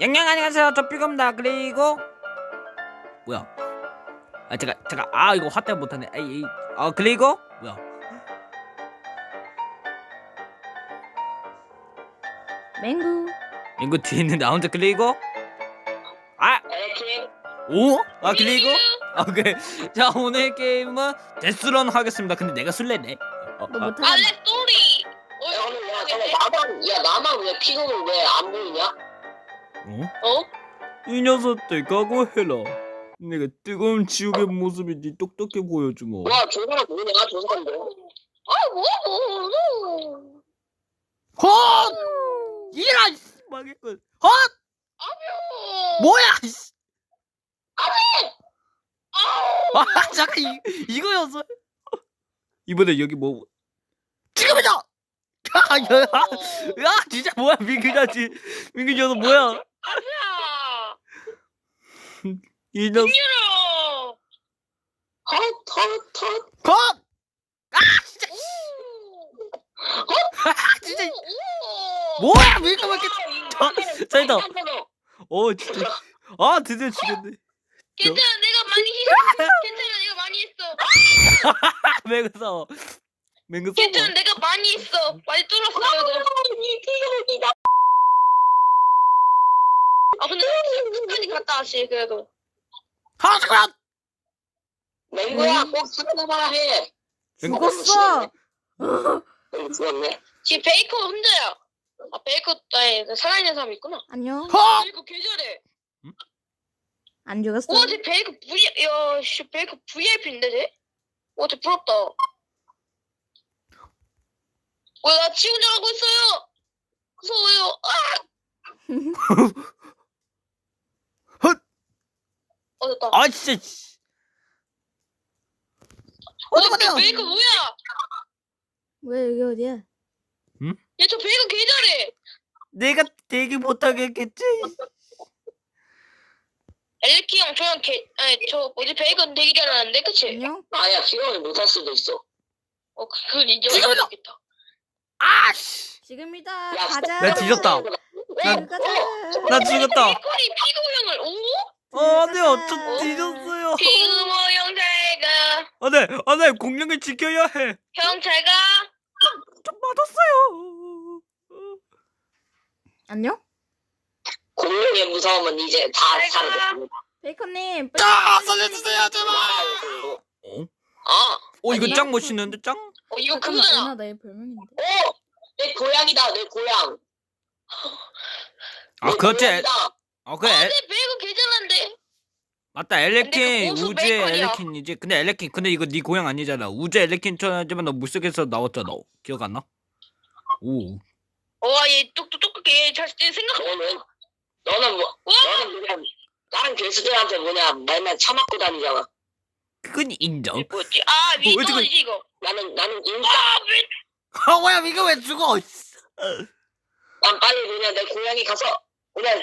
양양 안녕하세요. 저 삐검다. 그리고 뭐야? 아 잠깐 잠깐 아 이거 화때 못하네. 에이 에이. 아 그리고 뭐야? 맹구. 이거 뒤에 있는데 나 혼자 그리고? 아! 이렇게 오? 아 그리고? 아 오케이 자 오늘 게임은 데스런 하겠습니다. 근데 내가 술래네. 어, 너 아, 못하잖아 알레 스토리. 어, 야 오늘 야 잠깐 나만 야 나만 왜 피곤은 왜안 보이냐? 어? 어? 이 녀석들 각오해라 내가 뜨거운 지옥의 모습이 네 똑똑해 보여주마 와 저 사람 뭐냐 저 사람들 아, 뭐, 뭐, 뭐. 헛! 이런 씨, 망했군 헛! 아뇨. 뭐야 이씨. 아우. 아 잠깐 이, 이거였어 이번에 여기 뭐 지금이다 야, 야, 야 진짜 뭐야 민규 자지 민규 녀석 뭐야 아니야. 이 녀석 유로. 헛헛 헛 컷! 아 진짜 아 진짜 뭐야 왜 이렇게 자, 일단. 어 진짜 아 드디어 죽였네 괜찮아, 내가 많이 했어. 괜찮아, 내가 많이 했어. 싸워 맹구 괜찮아, 내가 많이 했어. 많이 뚫었어, 그래도. 아, 근데 끝까지 갔다 왔지, 그래도. 아 잠깐 맹구야 꼭 사과나 해 죽었어 맹구 죽었네 지금 베이커 혼자야. 아, 베이커, 아니, 살아있는 사람 있구나. 안녕 헛! 베이커 개잘해. 안 죽었어 와, 쟤 베이커 V, 야, 씨, 베이커 VIP인데, 쟤? 와, 쟤 부럽다. 왜, 나 지운전하고 있어요! 무서워요. 아! 헛! 어, 됐다. 아 진짜 씨. 어, 어디 가냐? 베이커 뭐야? 왜 여기 어디야 얘저 베이커 개 잘해! 내가 되게 못하겠겠지 엘리키 형, 저형 개, 아니, 저, 뭐지, 베이커 되게 잘하는데, 그치? 안녕 아야 기억을 못할 수도 있어 어, 그- 그건. 인정해야겠다. 아씨 지금이다 야, 가자 나 뒤졌다. 나 나 죽었다 베이커리 피그 모양을, 오? 어, 안돼 가자. 어쩌 뒤졌어요 피그 모양 잘 가. 안돼 안돼 공룡을 지켜야 해좀 형잘 가. 맞았어요 안녕 공룡의 무서움은 이제 다. 사라졌습니다 베이커님 아 살려주세요 제발 아, 어 이거 아니야? 짱 멋있는데 짱? 어, 이거 잠깐만 그거잖아. 은하 나의 별명인데 오! 내 고양이다 내 고양 아 내 그렇지 고양이다. 아 그래 아, 엘- 내 베이커 개잘한데. 맞다 엘레킨 그 고수 우주의 베이컨이야. 엘레킨이지 근데 엘레킨 근데 이거 네 고향 아니잖아 우주 엘레킨 쳐야지만 너 물속에서 나왔잖아 기억 안 나? 오 와, 얘 똑똑똑하게 잘 생각. 너는 너는 뭐 와, 너는 그냥 다른 괴수들한테 뭐냐 맨날 처맞고 다니잖아 그건 인정 뭐였지? 아, 어, 왜 지금- 위도이지 이거. 나는 나는 인간 아, 왜? 아 뭐야 이거 왜 죽어 난 빨리 그냥 내 고향에 가서 그냥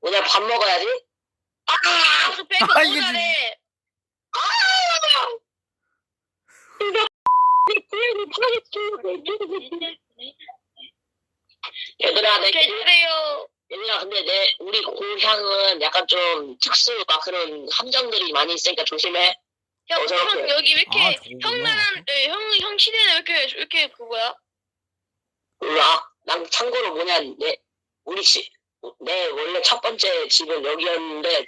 그냥 밥 먹어야지 아! 저 베이커 아, 너무 이게 잘해. 얘들아 내 고- 개잘해요. 얘들아 근데 내 우리 고향은 약간 좀 특수 막 그런 함정들이 많이 있으니까 조심해 형, 어. 형 여기 왜 이렇게 아, 저거구나. 형 나라, 네, 형, 형 시대는 왜 이렇게 왜 이렇게 그거야? 몰라 난 참고로 뭐냐 내 우리 집 내 원래 첫 번째 집은 여기였는데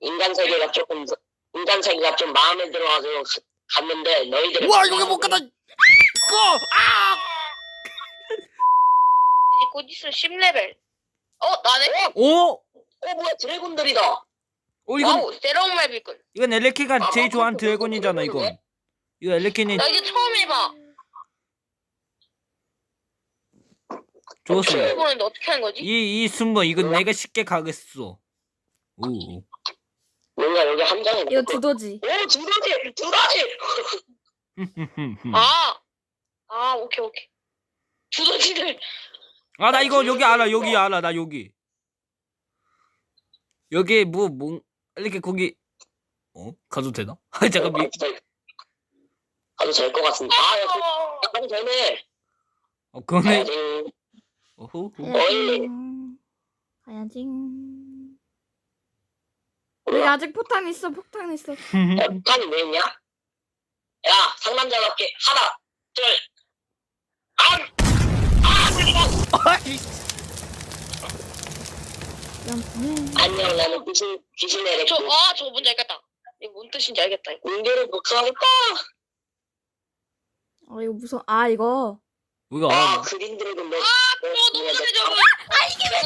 인간 세계가 조금 인간 세계가 좀 마음에 들어가지고 가- 갔는데 너희들이 와 여기 못 가다 꺼! 아! 이제 곧 있으면 10레벨. 어, 나네? 오! 어 뭐야 드래곤들이다 어 이건 와우, 새로운 맵이군. 이건 엘레키가 아, 제일 뭐, 좋아하는 드래곤이잖아 이건 이거 엘레킨이 나 이제 처음 해봐. 좋았어요 이번엔 어떻게 하는 거지? 이, 이 순번 이건 내가 쉽게 가겠어. 오. 뭔가 여기 함정이 이거 두더지. 오 두더지! 두더지! 아, 아, 오케이, 오케이. 두더지를. 아 나 이거 여기 알아 여기 알아 나 여기. 여기 뭐 뭐 이렇게 거기 어? 가도 되나? 아 잠깐 미 가도 될것 같은데. 아야 어, 가도 되네. 어 그거네. 음, 어후 어이. 음, 가야지. 여기 아직 폭탄 있어, 폭탄 있어. 야, 북한이 왜 있냐? 야, 상남자답게 하나, 둘, 안! 아, 그리고 아이, 연 안녕, 나는 귀신, 귀신의 저. 아, 저거 뭔지 알겠다. 이거 뭔 뜻인지 알겠다. 이거. 공개를 못 가겠다. 어, 이거 무서워. 아, 이거. 뭐가 아, 그린 드래곤 너. 아, 저 너무 잘해, 저거. 아, 이게 왜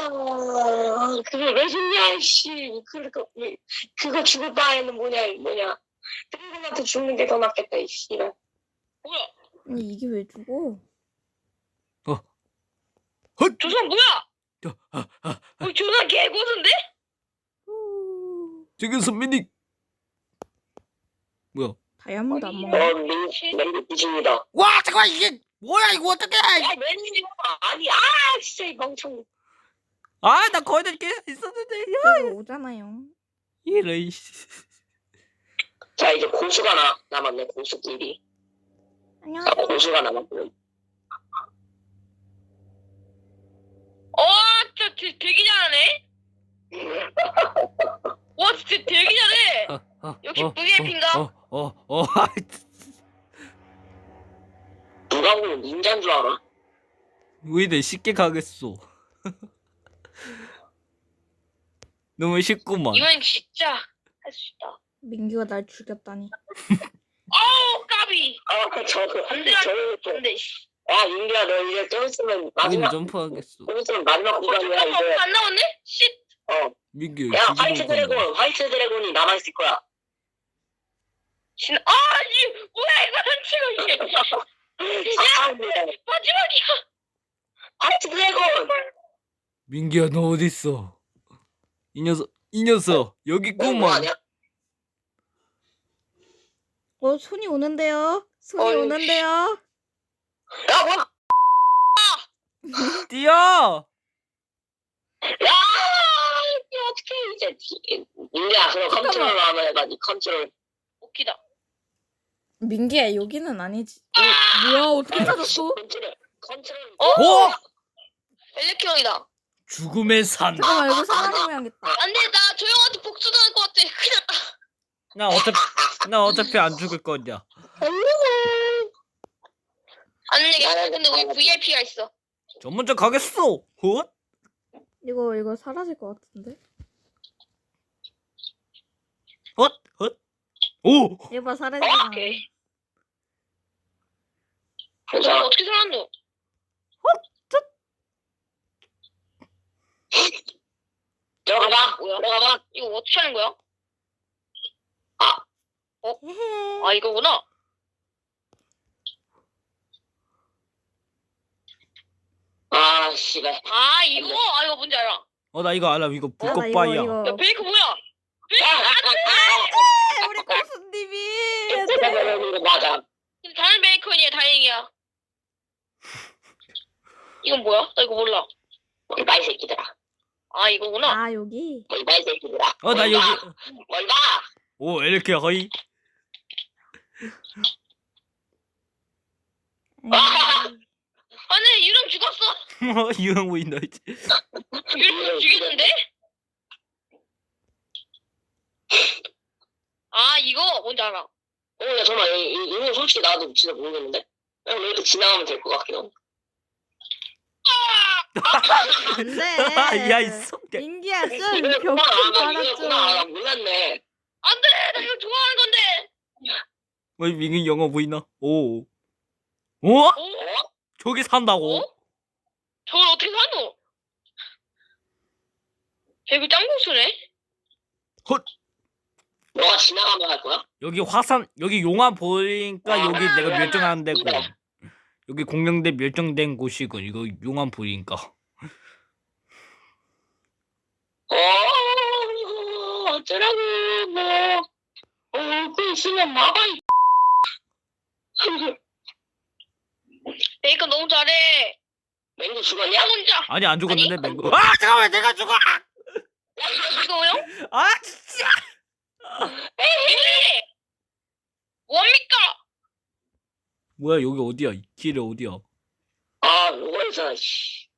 아, 그걸 왜 죽냐, 씨. 그거, 왜- 그거 죽을 바에는 뭐냐, 뭐냐. 드래곤한테 죽는 게 더 낫겠다, 이 씨발. 뭐야? 아니, 이게 왜 죽어? 저 사람 뭐야? 아, 아, 어, 저 사람 개고수인데? 후. 지금 선민이 뭐야? 다이아몬드 안 먹어. 어, 민, 맹구 귀신이다. 와 잠깐 이게 뭐야 이거? 야, 웬일이야. 아니, 아, 진짜, 이 멍청. 아 나 거의 다 깨서 있었는데 야 여기 오잖아요. 이래 씨. 자, 이제 고수가 나, 남았네, 고수 끼리. 안녕. 자, 고수가 남았거든. 어, 진짜 되- 되게 잘하네? 와, 진짜 되게 잘해! 어, 어, 역시 어, VIP인가? 어, 어, 어, 아이, 누가 보면 닌자인 줄 알아? 왜 이래 쉽게 가겠어? 너무 쉽구만. 이건 진짜 할 수 있다. 민규가 날 죽였다니. 어우, 까비! 아, 저, 안 돼, 저, 저, 안 돼, 씨. 야, 인기야, 너 이제 좀 있으면 여기는 마지막, 점프하겠어. 좀 있으면 마지막 어, 구간이야, 잠깐만, 이제. 안 나왔네? 씨! 어. 민규 야, 화이트? 드래곤, 화이트 드래곤이 남아 있을 거야. 진, 아, 이, 뭐야, 이거 지금, 이게. 아, 네. 마지막이야! 화이트 드래곤! 민규야 너 어디 있어? 이 녀석, 이 녀석 여기 있구만. 하냐? 어, 손이 오는데요. 손이 어이, 오는데요. 야, 뭐야! 뛰어! 야! 이거 어떻게 이제, 디- 인기야, 그럼 컨트롤로 한번 해봐, 니 컨트롤. 웃기다. 민기야, 여기는 아니지. 어, 뭐야, 어떻게 찾았어? 컨트롤, 컨트롤. 어? 오! 엘렉트론이다. 죽음의 산. 그거 말고 사람이면 하겠다. 안 돼, 나저 형한테 복수당할 것 같아. 그냥, 나 어차피 나 어차피 안 죽을 거냐. 안 되겠어. 근데 우리 VIP가 있어. 저 먼저 가겠어. 헛? 이거, 이거 사라질 것 같은데? 헛? 헛? 오! 이거 봐, 사라지잖아. 오케이. 자, 저 어떻게 살았노? 들어가봐, 뭐야? 들어가봐. 이거 어떻게 하는 거야? 헤헤. 아, 이거구나. 아, 씨발. 아, 이거? 아, 이거 뭔지 알아. 어 나 이거 알아. 이거 아, 나 이거, 불꽃바이야. 이거. 야, 베이크 뭐야? 네, 우리 고수님이. 진짜 그러는 거 맞아. 다른 베이컨이야, 다행이야. 이건 뭐야? 나 이거 몰라. 뭘봐, 이 새끼들아. 아, 이거구나. 아, 여기. 뭘봐, 이 새끼들아. 어나뭘 여기. 봐, 뭘 봐. 오 이렇게 거의. 에이. 아, 네, 유령 죽었어. 유형 보인다 이제. 유령 죽였는데? 아, 이거 뭔지 알아. 어, 야, 잠깐만, 이, 이, 이거 솔직히 나도 진짜 모르겠는데? 그냥 왜 이렇게 지나가면 될 것 같긴 해. 안 돼. 야 이 성격. 민기야, 좀 이거구나, 벽좀 아, 이거구나, 나 달아줘. 몰랐네. 안 돼! 나 이거 좋아하는 건데! 왜 민규 영어 보이나? 오. 오? 어? 저기 산다고? 어? 저걸 어떻게 사노? 배그 짱고수네? 너가 지나가면 할 거야? 여기 화산 여기 용암 보니까 여기 내가 멸종한 데고 여기 공룡대 멸종된 곳이고 이거 용암 보니까 어, 어쩌라고, 뭐. 어, 그 있으면 막아, 이 베이컨 너무 잘해. 맹구 죽었냐? 야, 혼자. 아니 안 죽었는데 맹구 아 잠깐만 내가 죽어 이거요? 아 진짜 왜? 뭡니까? 뭐야 여기 어디야 이 길이 어디야 아 씨.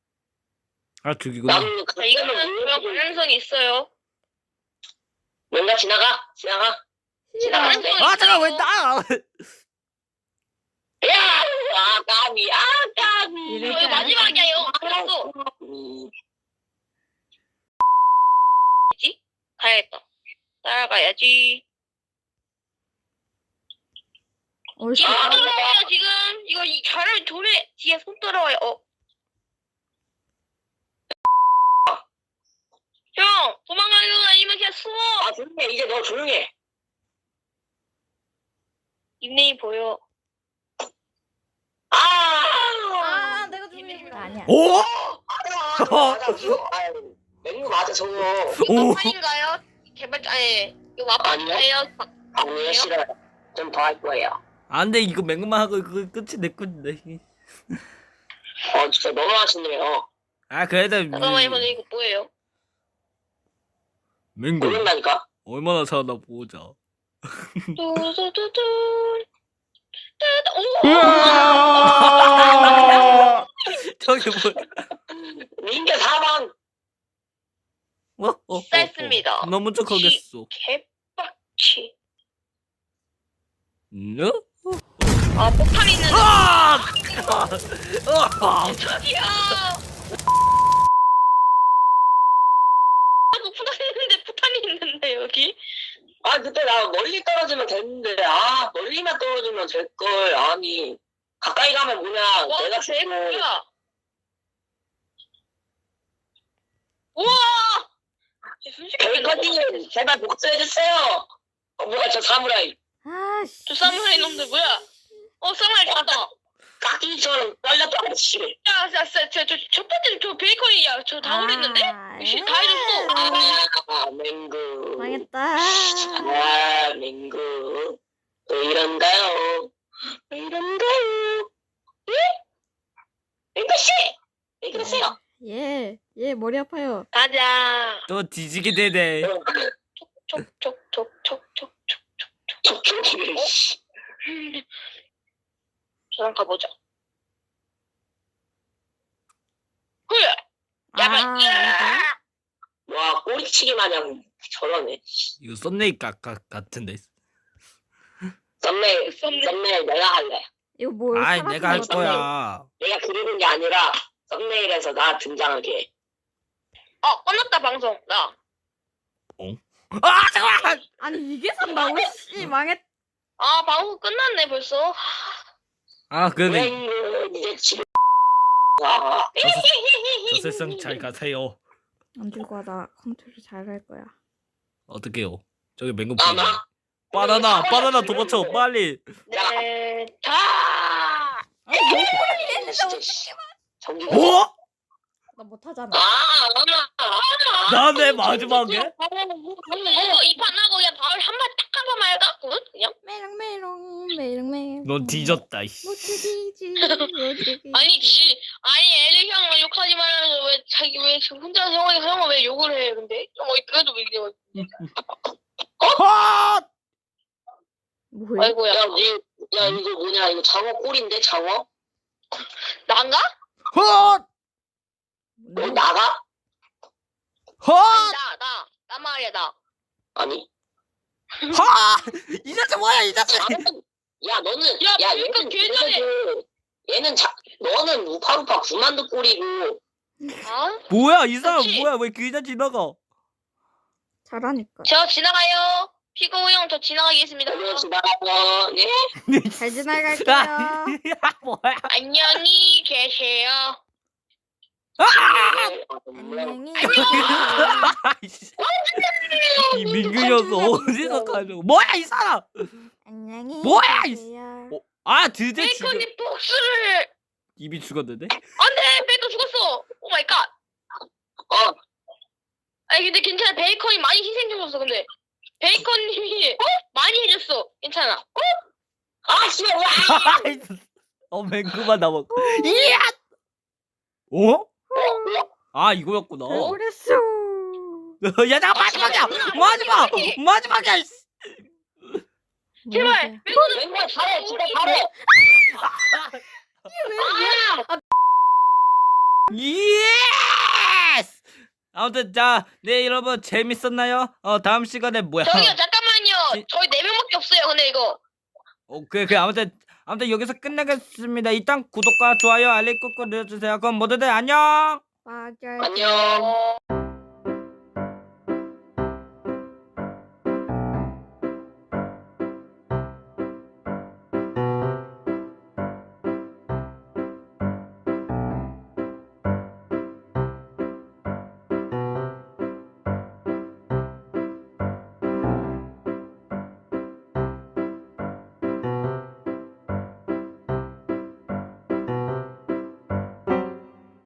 아 죽이구나 나는 자, 이거는 그 가능성이 있어요. 뭔가 지나가 지나가 지나가 싫어. 아 잠깐 왜 나 야! 아 까비 아 까비 이럴 이거 줄 마지막이야, 이거. 알았어. 음, 가야겠다. 따라가야지. 이거 손 떨어와요, 지금. 이거 이 잘하면 돌에 뒤에 손 떨어와요. 어. 형, 도망가는 거 아니면 그냥 숨어. 아 조용해 이제 너 조용해 닉네임 보여. 아 아, 내가 아니야. 오! 맞아 맞아 이거 맹구 맞아 저거 오! 마판인가요? 개발, 아니, 이거 마판이에요? 아니요 싫어요 좀 더 할 거예요 안돼 이거 맹금만 하고 그거 끝이 내 건데 어 진짜 너무 하시네요 아 그래도 잠깐만, 이거 이거 뭐예요? 맹금 모른다니까 얼마나 사나 보자 뚜두두두. 저기 뭐 민규 사방 어? 어, 어, 쌌습니다. 어. 너무 척하겠어 개빡치. 응? 아, 폭탄 있는데. 아! 아! 저기요! 아이고, 폭탄 있는데, 폭탄이 있는데, 여기? 아 그때 나 멀리 떨어지면 됐는데 아 멀리만 떨어지면 될 걸 아니 가까이 가면 뭐냐 와, 내가 쟤 죽고 뭐야? 우와! 쟤 순식간에 벨커님 제발 복수해주세요 어 뭐야 저 사무라이. 저 사무라이 놈들 뭐야? 어, 사무라이 잡다. 까기처럼 떨렸다 씨 야, 야, 야, 저, 저, 첫 번째 저 베이컨이, 야, 저 다? 아, 씨, 다 해줬어. 아 맹구 망했다. 아 맹구 왜 이런가요 왜 이런가요 예? 맹구 씨 왜 그러세요 예, 예, 머리 아파요. 가자. 또 뒤지게 되네 촉, 촉, 촉, 촉, 촉, 촉. 촉촉이네 씨 저랑 가보자. 그래. 아, 야, 마, 야! 와 꼬리치기 마냥 저러네 이거 썸네일 각, 각 같은데 썸네일 썸네일. 썸네일 내가 할래 이거 뭐? 아이 사라진 내가 할거 거야 내가 그리는 게 아니라 썸네일에서 나 등장하게 해. 어, 끝났다, 방송. 나. 아 잠깐만 아니 이게 산다고? 씨 망했. 아, 방송 끝났네, 벌써. 아가저 세상 잘 가세요. 안 들고 와나 컨트롤 잘 갈 거야. 어떡해요? 저기 맹금 보이네 바나나 바나나 도망쳐 빨리. 네, 자! 아니 뭐 폴리 진짜 씨. 전기 어? 나 못하잖아. 아, 아, 아, 마지막에? 이거 이판 하고 그냥 바로 한번 딱한 번만? 그건 그냥? 메롱 메롱 메롱 메롱. 넌 뒤졌다 이씨 못 죽이지. 못 죽이지. 아니, 지, 아니, 애들 형 욕하지 말라면서 왜 자기, 왜 지금 혼자 형이, 형은 왜 욕을 해, 근데? 어, 그래도 왜 이게, 아! 뭐야? 아이고야. 야, 니, 야, 이거 뭐냐? 이거 장어 꼴인데, 장어? 난가? 헛! 너 나가? 헛! 아니, 나, 나. 나 말이야, 나. 아니. 하! 이 자식 뭐야 이 자식 나는, 야, 너는, 야, 야, 그러니까 얘는, 걔잖아. 그래도 얘는 자, 너는 우파루파 구만두 꼴이고, 아? 뭐야 이 사람 그치? 뭐야 왜 그냥 지나가 잘하니까. 저 지나가요. 피고 형, 저 지나가겠습니다. 너는 지나가고, 예? 잘 지나갈게요. 아, 뭐야 안녕히 계세요. 안녕히. 이 민규 녀석 어디서 가려고 뭐야 이 사람 안녕히. 뭐야, 이 계세요. 어, 아 드디어 죽여 베이컨이 복수를! 입이 죽었는데 안 돼! 베이컨 죽었어! 오 마이 갓! 어, 아니, 근데 괜찮아. 베이컨이 많이 희생해줬어, 근데. 베이컨님이 많이 해줬어. 괜찮아. 아, 씨, 와! 어 맹구만 남았고 이야 어? 어? 아 이거였구나 그랬어. 야 잠깐 마지막이야 마지막 마지막이야 이씨. 제발! 베이컨은 맹구야, 잘해, 진짜 잘해! 왜? 왜? 아, 예스! 아무튼 자, 네 여러분 재밌었나요? 어 다음 시간에 뭐야? 저기요 잠깐만요. 지- 저희 네 명밖에 없어요. 근데 이거 어, 그, 그 아무튼 아무튼 여기서 끝내겠습니다. 일단 구독과 좋아요, 알림 꾹꾹 눌러주세요. 그럼 모두들 안녕. 맞아요. 안녕. 어...